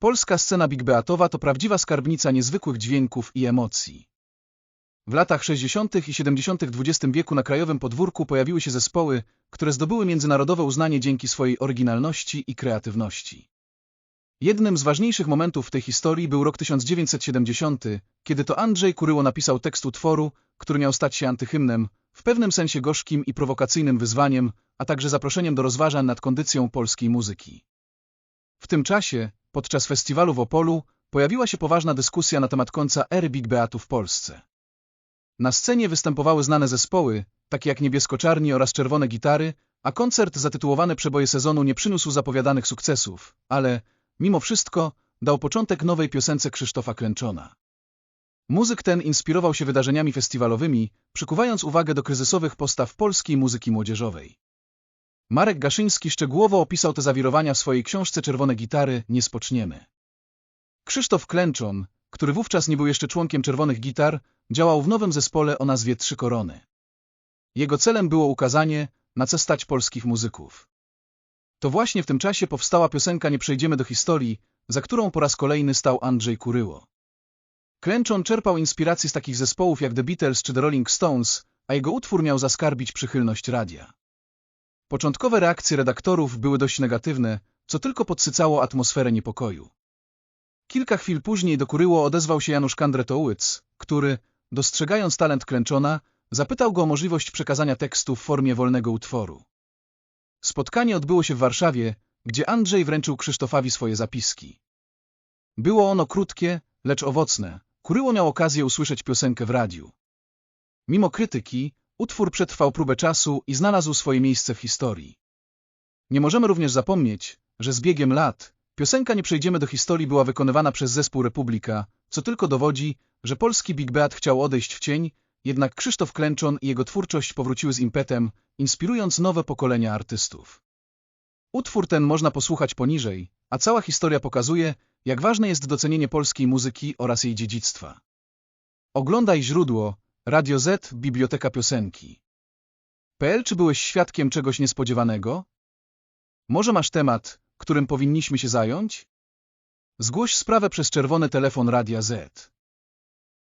Polska scena Big Beatowa to prawdziwa skarbnica niezwykłych dźwięków i emocji. W latach 60. i 70. XX wieku na krajowym podwórku pojawiły się zespoły, które zdobyły międzynarodowe uznanie dzięki swojej oryginalności i kreatywności. Jednym z ważniejszych momentów w tej historii był rok 1970, kiedy to Andrzej Kuryło napisał tekst utworu, który miał stać się antyhymnem, w pewnym sensie gorzkim i prowokacyjnym wyzwaniem, a także zaproszeniem do rozważań nad kondycją polskiej muzyki. W tym czasie, podczas festiwalu w Opolu, pojawiła się poważna dyskusja na temat końca ery Big Beatu w Polsce. Na scenie występowały znane zespoły, takie jak Niebiesko-Czarni oraz Czerwone Gitary, a koncert zatytułowany Przeboje sezonu nie przyniósł zapowiadanych sukcesów, ale, mimo wszystko, dał początek nowej piosence Krzysztofa Klęczona. Muzyk ten inspirował się wydarzeniami festiwalowymi, przykuwając uwagę do kryzysowych postaw polskiej muzyki młodzieżowej. Marek Gaszyński szczegółowo opisał te zawirowania w swojej książce Czerwone Gitary Nie spoczniemy. Krzysztof Klęczon, który wówczas nie był jeszcze członkiem Czerwonych Gitar, działał w nowym zespole o nazwie Trzy Korony. Jego celem było ukazanie, na co stać polskich muzyków. To właśnie w tym czasie powstała piosenka Nie przejdziemy do historii, za którą po raz kolejny stał Andrzej Kuryło. Klęczon czerpał inspiracje z takich zespołów jak The Beatles czy The Rolling Stones, a jego utwór miał zaskarbić przychylność radia. Początkowe reakcje redaktorów były dość negatywne, co tylko podsycało atmosferę niepokoju. Kilka chwil później do Kuryło odezwał się Janusz Kandretołyc, który, dostrzegając talent Klęczona, zapytał go o możliwość przekazania tekstu w formie wolnego utworu. Spotkanie odbyło się w Warszawie, gdzie Andrzej wręczył Krzysztofowi swoje zapiski. Było ono krótkie, lecz owocne. Kuryło miał okazję usłyszeć piosenkę w radiu. Mimo krytyki, utwór przetrwał próbę czasu i znalazł swoje miejsce w historii. Nie możemy również zapomnieć, że z biegiem lat piosenka Nie przejdziemy do historii była wykonywana przez zespół Republika, co tylko dowodzi, że polski Big Beat chciał odejść w cień, jednak Krzysztof Klęczon i jego twórczość powróciły z impetem, inspirując nowe pokolenia artystów. Utwór ten można posłuchać poniżej, a cała historia pokazuje, jak ważne jest docenienie polskiej muzyki oraz jej dziedzictwa. Oglądaj źródło Radio Z Biblioteka Piosenki. PL czy byłeś świadkiem czegoś niespodziewanego? Może masz temat, którym powinniśmy się zająć? Zgłoś sprawę przez czerwony telefon Radia Z.